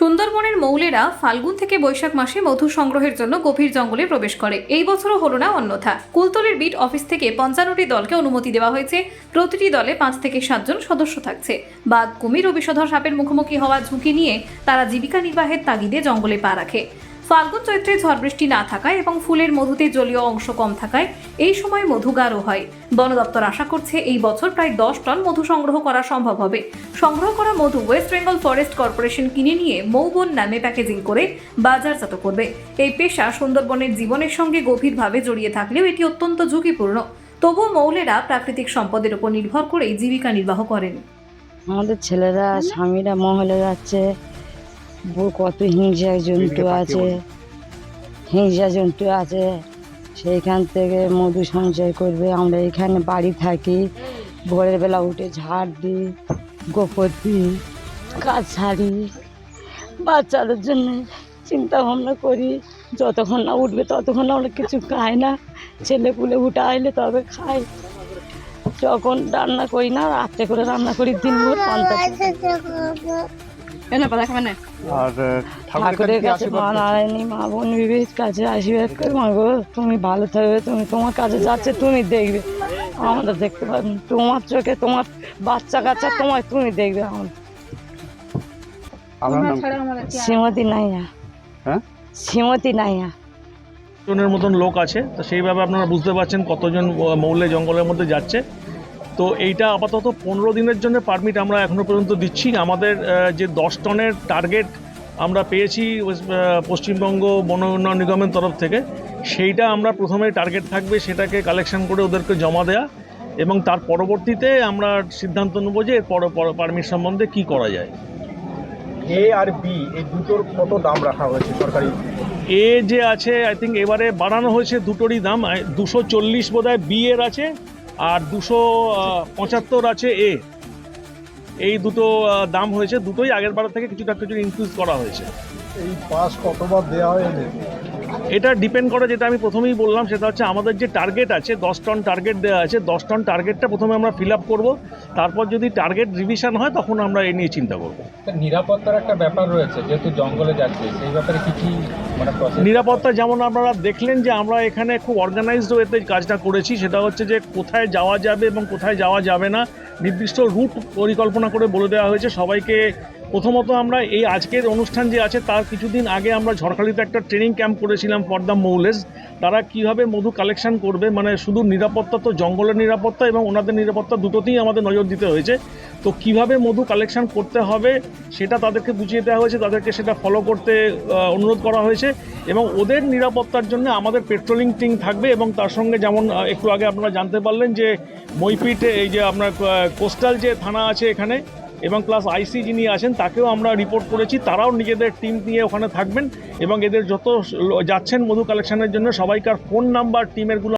সুন্দরবনের মৌলেরা ফাল্গুন থেকে বৈশাখ মাসে মধু সংগ্রহের জন্য গভীর জঙ্গলে প্রবেশ করে। এই বছরও হলো না অন্যথা। কুলতলের বিট অফিস থেকে পঞ্চান্নটি দলকে অনুমতি দেওয়া হয়েছে। প্রতিটি দলে পাঁচ থেকে সাতজন সদস্য থাকছে। বাঘ, কুমির ও বিষধর সাপের মুখোমুখি হওয়ার ঝুঁকি নিয়ে তারা জীবিকা নির্বাহের তাগিদে জঙ্গলে পা রাখে। ফাল্গুন চৈত্রে ঝড় বৃষ্টি না থাকায় এবং ফুলের মধুতে জলীয় অংশ কম থাকায় এই সময় মধু গাঢ় হয়। বন দপ্তর আশা করছে এই বছর প্রায় দশ টন মধু সংগ্রহ করা সম্ভব হবে। সংগ্রহ করা মধু ওয়েস্ট বেঙ্গল ফরেস্ট কর্পোরেশন কিনে নিয়ে মৌবন নামে প্যাকেজিং করে বাজারজাত করবে। এই পেশা সুন্দরবনের জীবনের সঙ্গে গভীরভাবে জড়িয়ে থাকলেও এটি অত্যন্ত ঝুঁকিপূর্ণ। তবুও মৌলেরা প্রাকৃতিক সম্পদের উপর নির্ভর করেই জীবিকা নির্বাহ করেন। আমাদের ছেলেরা, স্বামীরা মহলে যাচ্ছে কত হিংসা জন্তু আছে হিংসা জন্তু আছে সেইখান থেকে মধু সঞ্চয় করবে আমরা এখানে বাড়ি থাকি ভোরের বেলা উঠে ঝাড় দিই গোবর দিই কাজ ছাড়ি বাচ্চাদের জন্য চিন্তা ভাবনা করি যতক্ষণ না উঠবে ততক্ষণ না আমরা কিছু খাই না ছেলে পুলে উঠে আইলে তবে খাই যখন রান্না করি না রাত্রে করে রান্না করি দিন ভোর পান্তা এনে পাতা খাবে না আর ঠাকুরের কাছে কাছে আশীর্বাদ মা নারায়ণী মা বোন বিবেক কাছে আশীর্বাদ করে মা গো তুমি ভালো থাকবে তুমি তোমার কাছে যাচ্ছে তুমি দেখবে। আমরা দেখতে পাবো। তোমার চোখে তোমার বাচ্চা কাচ্চা তোমার তুমি দেখবে আমার। শ্রীমতী নাইয়া। হ্যাঁ? শ্রীমতী নাইয়া। জনের মতন লোক আছে তো সেইভাবে আপনারা বুঝতে পারছেন কতজন মৌলে জঙ্গলের মধ্যে যাচ্ছে। তো এইটা আপাতত পনেরো দিনের জন্য পারমিট আমরা এখনও পর্যন্ত দিচ্ছি। আমাদের যে দশ টনের টার্গেট আমরা পেয়েছি পশ্চিমবঙ্গ বন উন্নয়ন নিগমের তরফ থেকে সেইটা আমরা প্রথমে টার্গেট থাকবে সেটাকে কালেকশন করে ওদেরকে জমা দেয়া এবং তার পরবর্তীতে আমরা সিদ্ধান্ত নেব যে এর পর পারমিট সম্বন্ধে কি করা যায়। এ আর বি এই দুটোর কত দাম রাখা হয়েছে সরকারি? এ যে আছে আই থিঙ্ক এবারে বাড়ানো হয়েছে দুটোরই দাম দুশো চল্লিশ বোধ হয় বি এর আছে আর দুশো পঁচাত্তর আছে এ এই দুটো দাম হয়েছে। দুটোই আগের বার থেকে কিছুটা কিছু ইনক্রিজ করা হয়েছে। এই পাস কতবার দেওয়া হয়েছে? এটা ডিপেন্ড করে যেটা আমি প্রথমেই বললাম সেটা হচ্ছে আমাদের যে টার্গেট আছে দশ টন টার্গেট দেওয়া আছে দশ টন টার্গেটটা প্রথমে আমরা ফিল আপ করব। তারপর যদি টার্গেট রিভিশন হয় তখন আমরা এ নিয়ে চিন্তা করব। নিরাপত্তার একটা ব্যাপার রয়েছে যেহেতু জঙ্গলে যাচ্ছে সেই ব্যাপারে কি কি মানে নিরাপত্তা যেমন আপনারা দেখলেন যে আমরা এখানে খুব অর্গানাইজড ওয়েতে কাজটা করেছি সেটা হচ্ছে যে কোথায় যাওয়া যাবে এবং কোথায় যাওয়া যাবে না নির্দিষ্ট রুট পরিকল্পনা করে বলে দেওয়া হয়েছে। সবাইকে প্রথমত আমরা এই আজকের অনুষ্ঠান যে আছে, তার কিছুদিন আগে আমরা ঝড়খালিতে একটা ট্রেনিং ক্যাম্প করেছিলাম ফর দ্য মৌলেস। তারা কীভাবে মধু কালেকশন করবে মানে শুধু নিরাপত্তা তো, জঙ্গলের নিরাপত্তা এবং ওনাদের নিরাপত্তা দুটোতেই আমাদের নজর দিতে হয়েছে। তো কীভাবে মধু কালেকশন করতে হবে, সেটা তাদেরকে বুঝিয়ে দেওয়া হয়েছে, তাদেরকে সেটা ফলো করতে অনুরোধ করা হয়েছে এবং ওদের নিরাপত্তার জন্য আমাদের পেট্রোলিং টিম থাকবে এবং তার সঙ্গে যেমন একটু আগে আপনারা জানতে পারলেন যে মইপিট এই যে আপনার কোস্টাল যে থানা আছে এখানে এবং প্লাস আইসি যিনি আছেন তাকেও আমরা রিপোর্ট করেছি। তারাও নিজেদের টিম নিয়ে ওখানে থাকবেন এবং এদের যত যাচ্ছেন মধু কালেকশনের জন্য, সবাইকার ফোন নাম্বার টিমেরগুলো